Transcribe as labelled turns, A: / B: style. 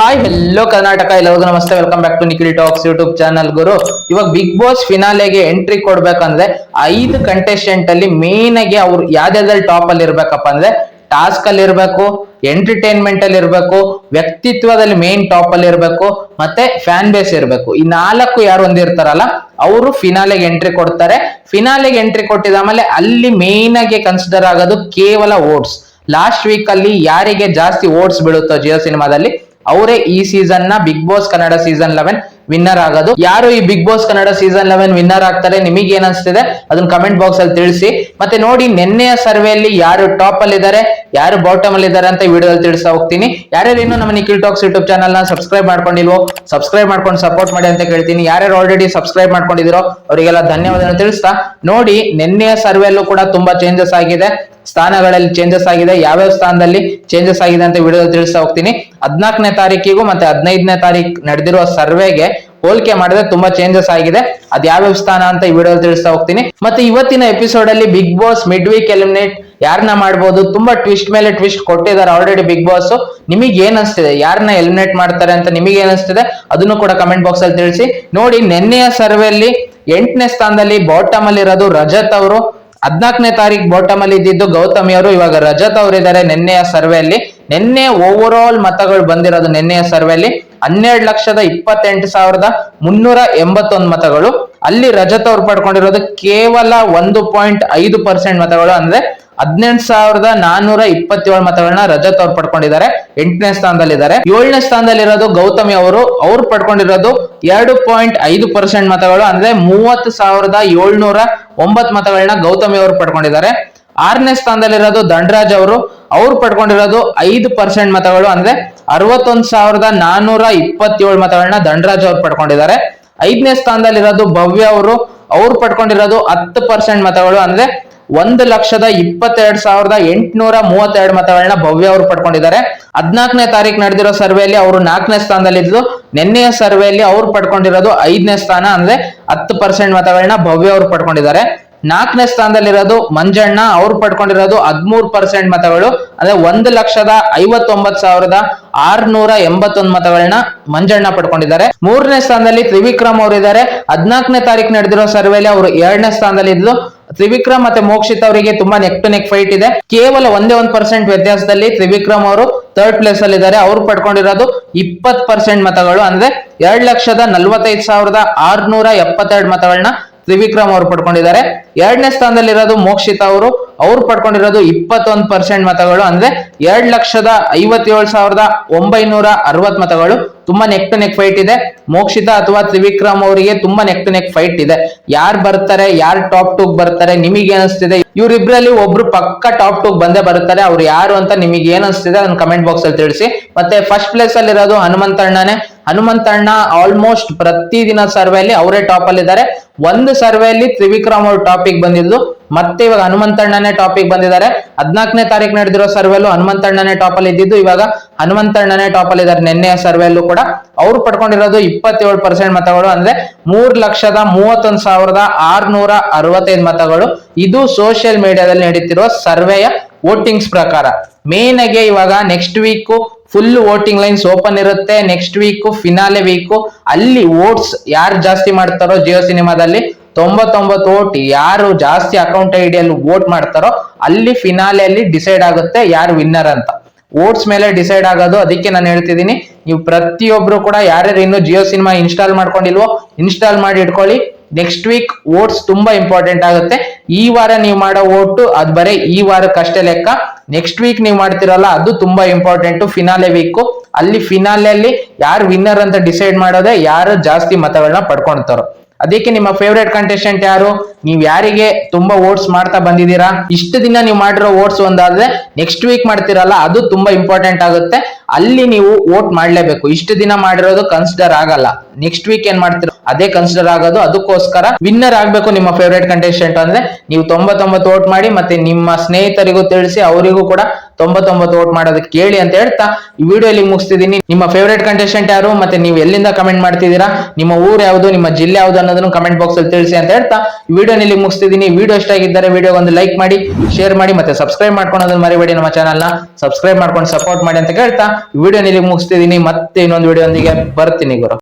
A: Hi hello Karnataka ಎಲ್ಲರಿಗೂ namaste. Welcome back to Nikhil talks YouTube channel ಗುರು. ಇವಾಗ big boss ಫಿನಾಲೆಗೆ entry ಕೊಡ್ಬೇಕಂದ್ರೆ ಐದು contestant ಅಲ್ಲಿ ಮೇನ್ ಆಗಿ ಅವ್ರು ಯಾವ್ದಾದ್ರಲ್ಲಿ ಟಾಪ್ ಅಲ್ಲಿ ಇರ್ಬೇಕಪ್ಪ ಅಂದ್ರೆ ಟಾಸ್ಕ್ ಅಲ್ಲಿ ಇರ್ಬೇಕು ಎಂಟರ್ಟೈನ್ಮೆಂಟ್ ಅಲ್ಲಿ ಇರ್ಬೇಕು, ವ್ಯಕ್ತಿತ್ವದಲ್ಲಿ ಮೇನ್ ಟಾಪ್ ಅಲ್ಲಿ ಇರ್ಬೇಕು, ಮತ್ತೆ ಫ್ಯಾನ್ ಬೇಸ್ ಇರ್ಬೇಕು. ಈ ನಾಲ್ಕು ಯಾರು ಹೊಂದಿರ್ತಾರಲ್ಲ ಅವರು ಫಿನಾಲೆಗೆ ಎಂಟ್ರಿ ಕೊಡ್ತಾರೆ. ಫಿನಾಲೆಗೆ ಎಂಟ್ರಿ ಕೊಟ್ಟಿದ ಆಮೇಲೆ ಅಲ್ಲಿ ಮೇನ್ ಆಗಿ ಕನ್ಸಿಡರ್ ಆಗೋದು ಕೇವಲ ಓಟ್ಸ್. ಲಾಸ್ಟ್ ವೀಕ್ ಅಲ್ಲಿ ಯಾರಿಗೆ ಜಾಸ್ತಿ ಓಟ್ಸ್ ಬೀಳುತ್ತೋ ಜಿಯೋ ಸಿನಿಮಾದಲ್ಲಿ ಅವರೇ ಈ ಸೀಸನ್ನ Bigg Boss Kannada season eleven winner ಆಗೋದು. ಯಾರು ಈ Bigg Boss Kannada season eleven winner ಆಗ್ತಾರೆ ನಿಮಗೆ ಏನ್ ಅನ್ಸ್ತಿದೆ ಅದನ್ನ ಕಮೆಂಟ್ ಬಾಕ್ಸ್ ಅಲ್ಲಿ ತಿಳಿಸಿ. ಮತ್ತೆ ನೋಡಿ, ನಿನ್ನೆಯ ಸರ್ವೆಯಲ್ಲಿ ಯಾರು ಟಾಪ್ ಅಲ್ಲಿ ಇದ್ದಾರೆ, ಯಾರು ಬಾಟಮ್ ಅಲ್ಲಿ ಇದ್ದಾರೆ ಅಂತ ವಿಡಿಯೋದಲ್ಲಿ ತಿಳಿಸ್ತಾ ಹೋಗ್ತೀನಿ. ಯಾರ್ಯಾರು ಇನ್ನೂ ನಮ್ಮ ನಿಖಿಲ್ ಟಾಕ್ಸ್ ಯೂಟ್ಯೂಬ್ ಚಾನಲ್ನ ಸಬ್ಸ್ಕ್ರೈಬ್ ಮಾಡ್ಕೊಂಡಿಲ್ವೋ ಸಬ್ಸ್ಕ್ರೈಬ್ ಮಾಡ್ಕೊಂಡು ಸಪೋರ್ಟ್ ಮಾಡಿ ಅಂತ ಕೇಳ್ತೀನಿ. ಯಾರ್ಯಾರು ಆಲ್ರೆಡಿ ಸಬ್ಸ್ಕ್ರೈಬ್ ಮಾಡ್ಕೊಂಡಿದಿರೋ ಅವರಿಗೆಲ್ಲ ಧನ್ಯವಾದ ತಿಳಿಸ್ತಾ. ನೋಡಿ, ನಿನ್ನೆಯ ಸರ್ವೆಯಲ್ಲೂ ಕೂಡ ತುಂಬಾ ಚೇಂಜಸ್ ಆಗಿದೆ. ಸ್ಥಾನಗಳಲ್ಲಿ ಚೇಂಜಸ್ ಆಗಿದೆ. ಯಾವ್ಯಾವ ಸ್ಥಾನದಲ್ಲಿ ಚೇಂಜಸ್ ಆಗಿದೆ ಅಂತ ವಿಡಿಯೋದಲ್ಲಿ ತಿಳಿಸ್ತಾ ಹೋಗ್ತೀನಿ. ಹದಿನಾಲ್ಕನೇ ತಾರೀಕಿಗೂ ಮತ್ತೆ ಹದಿನೈದನೇ ತಾರೀಕು ನಡೆದಿರುವ ಸರ್ವೆಗೆ ಹೋಲಿಕೆ ಮಾಡಿದ್ರೆ ತುಂಬಾ ಚೇಂಜಸ್ ಆಗಿದೆ. ಅದ್ ಯಾವ್ಯಾವ ಸ್ಥಾನ ಅಂತ ಈ ವಿಡಿಯೋದಲ್ಲಿ ತಿಳಿಸ್ತಾ ಹೋಗ್ತೀನಿ. ಮತ್ತೆ ಇವತ್ತಿನ ಎಪಿಸೋಡ್ ಅಲ್ಲಿ Bigg Boss mid week eliminate ಯಾರನ್ನ ಮಾಡ್ಬೋದು? ತುಂಬಾ ಟ್ವಿಸ್ಟ್ ಮೇಲೆ ಟ್ವಿಸ್ಟ್ ಕೊಟ್ಟಿದ್ದಾರೆ ಆಲ್ರೆಡಿ ಬಿಗ್ ಬಾಸ್ ನಿಮಗೆ ಏನ್ ಅನ್ಸ್ತಿದೆ? ಯಾರನ್ನ ಎಲಿಮಿನೇಟ್ ಮಾಡ್ತಾರೆ ಅಂತ ನಿಮಗೆ ಏನಿಸ್ತಿದೆ ಅದನ್ನು ಕೂಡ ಕಮೆಂಟ್ ಬಾಕ್ಸ್ ಅಲ್ಲಿ ತಿಳಿಸಿ. ನೋಡಿ, ನಿನ್ನೆಯ ಸರ್ವೆಯಲ್ಲಿ ಎಂಟನೇ ಸ್ಥಾನದಲ್ಲಿ ಬಾಟಮ್ ಅಲ್ಲಿ ಇರೋದು ರಜತ್ ಅವರು. ಹದ್ನಾಲ್ಕನೇ ತಾರೀಕು ಬಾಟಮ್ ಅಲ್ಲಿ ಇದ್ದಿದ್ದು ಗೌತಮಿ ಅವರು. ಇವಾಗ ರಜತ್ ಅವರಿದ್ದಾರೆ ನಿನ್ನೆಯ ಸರ್ವೆಯಲ್ಲಿ. ನಿನ್ನೆ ಓವರ್ ಆಲ್ ಮತಗಳು ಬಂದಿರೋದು ನಿನ್ನೆಯ ಸರ್ವೆಯಲ್ಲಿ. ಹನ್ನೆರಡು ಲಕ್ಷದ ಇಪ್ಪತ್ತೆಂಟು ಸಾವಿರದ ಮುನ್ನೂರ ಎಂಬತ್ತೊಂದು ಮತಗಳು. ಅಲ್ಲಿ ರಜತ್ ಅವರು ಪಡ್ಕೊಂಡಿರೋದು ಕೇವಲ ಒಂದು ಪಾಯಿಂಟ್ ಐದು ಪರ್ಸೆಂಟ್ ಮತಗಳು. ಅಂದ್ರೆ ಹದಿನೆಂಟು ಸಾವಿರದ ನಾನೂರ ಇಪ್ಪತ್ತೇಳು ಮತಗಳನ್ನ ರಜತ್ ಅವ್ರು ಪಡ್ಕೊಂಡಿದ್ದಾರೆ. ಎಂಟನೇ ಸ್ಥಾನದಲ್ಲಿದ್ದಾರೆ. ಏಳನೇ ಸ್ಥಾನದಲ್ಲಿರೋದು ಗೌತಮಿ ಅವರು. ಅವ್ರು ಪಡ್ಕೊಂಡಿರೋದು ಎರಡು ಪಾಯಿಂಟ್ ಐದು ಪರ್ಸೆಂಟ್ ಮತಗಳು, ಅಂದ್ರೆ ಮೂವತ್ತು ಸಾವಿರದ ಏಳ್ನೂರ ಒಂಬತ್ತು ಮತಗಳನ್ನ ಗೌತಮಿ ಅವರು ಪಡ್ಕೊಂಡಿದ್ದಾರೆ. ಆರನೇ ಸ್ಥಾನದಲ್ಲಿರೋದು ದಂಡರಾಜ್ ಅವರು. ಅವ್ರು ಪಡ್ಕೊಂಡಿರೋದು ಐದು ಪರ್ಸೆಂಟ್ ಮತಗಳು, ಅಂದ್ರೆ ಅರವತ್ತೊಂದು ಸಾವಿರದ ನಾನೂರ ಇಪ್ಪತ್ತೇಳು ಮತಗಳನ್ನ ದಂಡರಾಜ್ ಅವ್ರು ಪಡ್ಕೊಂಡಿದ್ದಾರೆ. ಐದನೇ ಸ್ಥಾನದಲ್ಲಿರೋದು ಭವ್ಯ ಅವರು. ಅವ್ರು ಪಡ್ಕೊಂಡಿರೋದು ಹತ್ತು ಪರ್ಸೆಂಟ್ ಮತಗಳು, ಅಂದ್ರೆ ಒಂದು ಲಕ್ಷದ ಇಪ್ಪತ್ತೆರಡು ಸಾವಿರದ ಎಂಟುನೂರ ಮೂವತ್ತೆರಡು ಮತಗಳನ್ನ ಭವ್ಯ ಅವರು ಪಡ್ಕೊಂಡಿದ್ದಾರೆ. ಹದಿನಾಲ್ಕನೇ ತಾರೀಕು ನಡೆದಿರೋ ಸರ್ವೆಯಲ್ಲಿ ಅವರು ನಾಲ್ಕನೇ ಸ್ಥಾನದಲ್ಲಿದ್ದು, ನಿನ್ನೆಯ ಸರ್ವೆಯಲ್ಲಿ ಅವ್ರು ಪಡ್ಕೊಂಡಿರೋದು ಐದನೇ ಸ್ಥಾನ, ಅಂದ್ರೆ ಹತ್ತು ಪರ್ಸೆಂಟ್ ಮತಗಳನ್ನ ಭವ್ಯ ಅವರು ಪಡ್ಕೊಂಡಿದ್ದಾರೆ. ನಾಲ್ಕನೇ ಸ್ಥಾನದಲ್ಲಿರೋದು ಮಂಜಣ್ಣ, ಅವ್ರು ಪಡ್ಕೊಂಡಿರೋದು ಹದಿಮೂರು ಪರ್ಸೆಂಟ್ ಮತಗಳು, ಅಂದ್ರೆ ಒಂದು ಲಕ್ಷದ ಐವತ್ತೊಂಬತ್ತು ಸಾವಿರದ ಆರ್ನೂರ ಎಂಬತ್ತೊಂದು ಮತಗಳನ್ನ ಮಂಜಣ್ಣ ಪಡ್ಕೊಂಡಿದ್ದಾರೆ. ಮೂರನೇ ಸ್ಥಾನದಲ್ಲಿ ತ್ರಿವಿಕ್ರಮ್ ಅವರು ಇದ್ದಾರೆ ಹದ್ನಾಲ್ಕನೇ ತಾರೀಕು ನಡೆದಿರೋ ಸರ್ವೆಯಲ್ಲಿ ಅವರು ಎರಡನೇ ಸ್ಥಾನದಲ್ಲಿ ಇದ್ದು ತ್ರಿವಿಕ್ರಮ್ ಮತ್ತೆ ಮೋಕ್ಷಿತ್ ಅವರಿಗೆ ತುಂಬಾ ನೆಕ್ ಟು ನೆಕ್ ಫೈಟ್ ಇದೆ. ಕೇವಲ ಒಂದೇ ಒಂದ್ ಪರ್ಸೆಂಟ್ ವ್ಯತ್ಯಾಸದಲ್ಲಿ ತ್ರಿವಿಕ್ರಮ್ ಅವರು ಥರ್ಡ್ ಪ್ಲೇಸ್ ಅಲ್ಲಿ ಇದ್ದಾರೆ. ಅವ್ರು ಪಡ್ಕೊಂಡಿರೋದು ಇಪ್ಪತ್ ಪರ್ಸೆಂಟ್ ಮತಗಳು. ಅಂದ್ರೆ ಎರಡ್ ಲಕ್ಷದ ನಲ್ವತ್ತೈದು ಸಾವಿರದ ಆರ್ನೂರ ಎಪ್ಪತ್ತೆರಡು ಮತಗಳನ್ನ ತ್ರಿವಿಕ್ರಮ್ ಅವರು ಪಡ್ಕೊಂಡಿದ್ದಾರೆ. ಎರಡನೇ ಸ್ಥಾನದಲ್ಲಿರೋದು ಮೋಕ್ಷಿತ ಅವರು. ಅವ್ರು ಪಡ್ಕೊಂಡಿರೋದು ಇಪ್ಪತ್ತೊಂದು ಪರ್ಸೆಂಟ್ ಮತಗಳು ಅಂದ್ರೆ ಎರಡ್ ಲಕ್ಷದ ಐವತ್ತೇಳು ಸಾವಿರದ ಒಂಬೈನೂರ ಅರವತ್ ಮತಗಳು. ತುಂಬಾ ನೆಕ್ ಟು ನೆಕ್ ಫೈಟ್ ಇದೆ. ಮೋಕ್ಷಿತ ಅಥವಾ ತ್ರಿವಿಕ್ರಮ್ ಅವರಿಗೆ ತುಂಬಾ ನೆಕ್ ಟು ನೆಕ್ ಫೈಟ್ ಇದೆ. ಯಾರು ಬರ್ತಾರೆ, ಯಾರು ಟಾಪ್ ಟೂಗ್ ಬರ್ತಾರೆ, ನಿಮಗೆ ಅನಿಸ್ತಿದೆ ಇವ್ರಿಬ್ರಲ್ಲಿ ಒಬ್ರು ಪಕ್ಕ ಟಾಪ್ ಟೂಗ್ ಬಂದೇ ಬರುತ್ತಾರೆ. ಅವ್ರು ಯಾರು ಅಂತ ನಿಮಗೆ ಏನ್ ಅನಿಸ್ತಿದೆ ಅದನ್ನ ಕಮೆಂಟ್ ಬಾಕ್ಸ್ ಅಲ್ಲಿ ತಿಳಿಸಿ. ಮತ್ತೆ ಫಸ್ಟ್ ಪ್ಲೇಸ್ ಅಲ್ಲಿ ಇರೋದು ಹನುಮಂತಣ್ಣನೇ ಹನುಮಂತಣ್ಣ ಆಲ್ಮೋಸ್ಟ್ ಪ್ರತಿದಿನ ಸರ್ವೆಯಲ್ಲಿ ಅವರೇ ಟಾಪ್ ಅಲ್ಲಿ ಇದ್ದಾರೆ ಒಂದು ಸರ್ವೆಯಲ್ಲಿ ತ್ರಿವಿಕ್ರಮ್ ಅವ್ರ ಟಾಪಿಕ್ ಬಂದಿದ್ದು. ಮತ್ತೆ ಇವಾಗ ಹನುಮಂತಣ್ಣನೇ ಟಾಪಿಕ್ ಬಂದಿದ್ದಾರೆ. ಹದಿನಾಲ್ಕನೇ ತಾರೀಕು ನಡೆದಿರೋ ಸರ್ವೆಲ್ಲೂ ಹನುಮಂತಣ್ಣನೇ ಟಾಪ್ ಅಲ್ಲಿ ಇದ್ದಿದ್ದು. ಇವಾಗ ಹನುಮಂತಣ್ಣನೇ ಟಾಪ್ ಅಲ್ಲಿ ಇದ್ದಾರೆ. ನಿನ್ನೆಯ ಸರ್ವೆಲ್ಲೂ ಕೂಡ ಅವ್ರು ಪಡ್ಕೊಂಡಿರೋದು ಇಪ್ಪತ್ತೇಳು ಪರ್ಸೆಂಟ್ ಮತಗಳು. ಅಂದ್ರೆ ಮೂರ್ ಲಕ್ಷದ ಮೂವತ್ತೊಂದು ಸಾವಿರದ ಆರ್ನೂರ ಅರವತ್ತೈದು ಮತಗಳು ಇದು ಸೋಷಿಯಲ್ ಮೀಡಿಯಾದಲ್ಲಿ ನಡೀತಿರುವ ಸರ್ವೆಯ ವೋಟಿಂಗ್ಸ್ ಪ್ರಕಾರ. ಮೇನ್ ಆಗಿ ಇವಾಗ next week full voting lines open ಇರುತ್ತೆ. ನೆಕ್ಸ್ಟ್ ವೀಕ್ ಫಿನಾಲೆ ವೀಕ್ ಅಲ್ಲಿ ವೋಟ್ಸ್ ಯಾರು ಜಾಸ್ತಿ ಮಾಡ್ತಾರೋ ಜಿಯೋ ಸಿನಿಮಾದಲ್ಲಿ ತೊಂಬತ್ತೊಂಬತ್ತು ಓಟ್ ಯಾರು ಜಾಸ್ತಿ ಅಕೌಂಟ್ ಐಡಿಯಲ್ಲಿ ವೋಟ್ ಮಾಡ್ತಾರೋ ಅಲ್ಲಿ ಫಿನಾಲೆಯಲ್ಲಿ ಡಿಸೈಡ್ ಆಗುತ್ತೆ ಯಾರು ವಿನ್ನರ್ ಅಂತ. ಓಟ್ಸ್ ಮೇಲೆ ಡಿಸೈಡ್ ಆಗೋದು ಅದಕ್ಕೆ ನಾನು ಹೇಳ್ತಿದ್ದೀನಿ, ನೀವು ಪ್ರತಿಯೊಬ್ರು ಕೂಡ ಯಾರ್ಯಾರು ಇನ್ನು ಜಿಯೋ ಸಿನಿಮಾ ಇನ್ಸ್ಟಾಲ್ ಮಾಡ್ಕೊಂಡಿಲ್ವೋ ಇನ್ಸ್ಟಾಲ್ ಮಾಡಿ ಇಟ್ಕೊಳ್ಳಿ. ನೆಕ್ಸ್ಟ್ ವೀಕ್ ವೋಟ್ಸ್ ತುಂಬಾ ಇಂಪಾರ್ಟೆಂಟ್ ಆಗುತ್ತೆ. ಈ ವಾರ ನೀವು ಮಾಡೋ ಓಟು ಅದು ಬರೀ ಈ ವಾರಕ್ಕಷ್ಟೇ ಲೆಕ್ಕ. ನೆಕ್ಸ್ಟ್ ವೀಕ್ ನೀವು ಮಾಡ್ತಿರಲ್ಲ ಅದು ತುಂಬಾ ಇಂಪಾರ್ಟೆಂಟ್ ಫಿನಾಲೆ ವೀಕ್ ಅಲ್ಲಿ ಫಿನಾಲೆಯಲ್ಲಿ ಯಾರು ವಿನ್ನರ್ ಅಂತ ಡಿಸೈಡ್ ಮಾಡೋದೇ ಯಾರು ಜಾಸ್ತಿ ಮತಗಳನ್ನ ಪಡ್ಕೊಳ್ತಾರೋ ಅದಕ್ಕೆ ನಿಮ್ಮ ಫೇವ್ರೇಟ್ ಕಂಟೆಸ್ಟೆಂಟ್ ಯಾರು? ನೀವು ಯಾರಿಗೆ ತುಂಬಾ ವೋಟ್ಸ್ ಮಾಡ್ತಾ ಬಂದಿದ್ದೀರಾ? ಇಷ್ಟು ದಿನ ನೀವು ಮಾಡಿರೋ ವೋಟ್ಸ್ ಒಂದಾದ್ರೆ ನೆಕ್ಸ್ಟ್ ವೀಕ್ ಮಾಡ್ತಿರಲ್ಲ, ಅದು ತುಂಬಾ ಇಂಪಾರ್ಟೆಂಟ್ ಆಗುತ್ತೆ. ಅಲ್ಲಿ ನೀವು ವೋಟ್ ಮಾಡ್ಲೇಬೇಕು. ಇಷ್ಟು ದಿನ ಮಾಡಿರೋದು ಕನ್ಸಿಡರ್ ಆಗಲ್ಲ. ನೆಕ್ಸ್ಟ್ ವೀಕ್ ಏನ್ ಮಾಡ್ತಿರೋ? ಅದೇ ಕನ್ಸಿಡರ್ ಆಗೋದು. ಅದಕ್ಕೋಸ್ಕರ ವಿನ್ನರ್ ಆಗ್ಬೇಕು ನಿಮ್ಮ ಫೇವ್ರೇಟ್ ಕಂಟೆಸ್ಟೆಂಟ್ ಅಂದ್ರೆ ನೀವು ತೊಂಬತ್ತೊಂಬತ್ತು ವೋಟ್ ಮಾಡಿ ಮತ್ತೆ ನಿಮ್ಮ ಸ್ನೇಹಿತರಿಗೂ ತಿಳಿಸಿ, ಅವರಿಗೂ ಕೂಡ ತೊಂಬತ್ತೊಂಬತ್ತು ವೋಟ್ ಮಾಡೋದಕ್ಕೆ ಕೇಳಿ ಅಂತ ಹೇಳ್ತಾ ಈ ವಿಡಿಯೋ ಇಲ್ಲಿ ಮುಗಿಸ್ತಿದ್ದೀನಿ. ನಿಮ್ಮ ಫೇವ್ರೇಟ್ ಕಂಟೆಸ್ಟೆಂಟ್ ಯಾರು ಮತ್ತೆ ನೀವು ಎಲ್ಲಿಂದ ಕಮೆಂಟ್ ಮಾಡ್ತಿದ್ದೀರಾ? ನಿಮ್ಮ ಊರು ಯಾವುದು, ನಿಮ್ಮ ಜಿಲ್ಲೆ ಯಾವುದು ಅನ್ನೋದನ್ನು ಕಮೆಂಟ್ ಬಾಕ್ಸ್ ಅಲ್ಲಿ ತಿಳಿಸಿ ಅಂತ ಹೇಳ್ತಾ ಈ ವಿಡಿಯೋ ಇಲ್ಲಿ ಮುಗಿಸ್ತಿದ್ದೀನಿ. ವಿಡಿಯೋ ಇಷ್ಟ ಆಗಿದ್ದರೆ ವಿಡಿಯೋ ಒಂದು ಲೈಕ್ ಮಾಡಿ ಶೇರ್ ಮಾಡಿ ಮತ್ತೆ ಸಬ್ಸ್ಕ್ರೈಬ್ ಮಾಡ್ಕೊಳೋದನ್ನ ಮರಿಬೇಡಿ ನಮ್ಮ ಚಾನಲ್ನ ಸಬ್ಸ್ಕ್ರೈಬ್ ಮಾಡ್ಕೊಂಡು ಸಪೋರ್ಟ್ ಮಾಡಿ ಅಂತ ಕೇಳ್ತಾ ವಿಡಿಯೋ ಇಲ್ಲಿ ಮುಗಿಸ್ತಿದ್ದೀನಿ. ಮತ್ತೆ ಇನ್ನೊಂದು ವಿಡಿಯೋ ಒಂದಿಗೆ ಬರ್ತೀನಿ ಗುರು.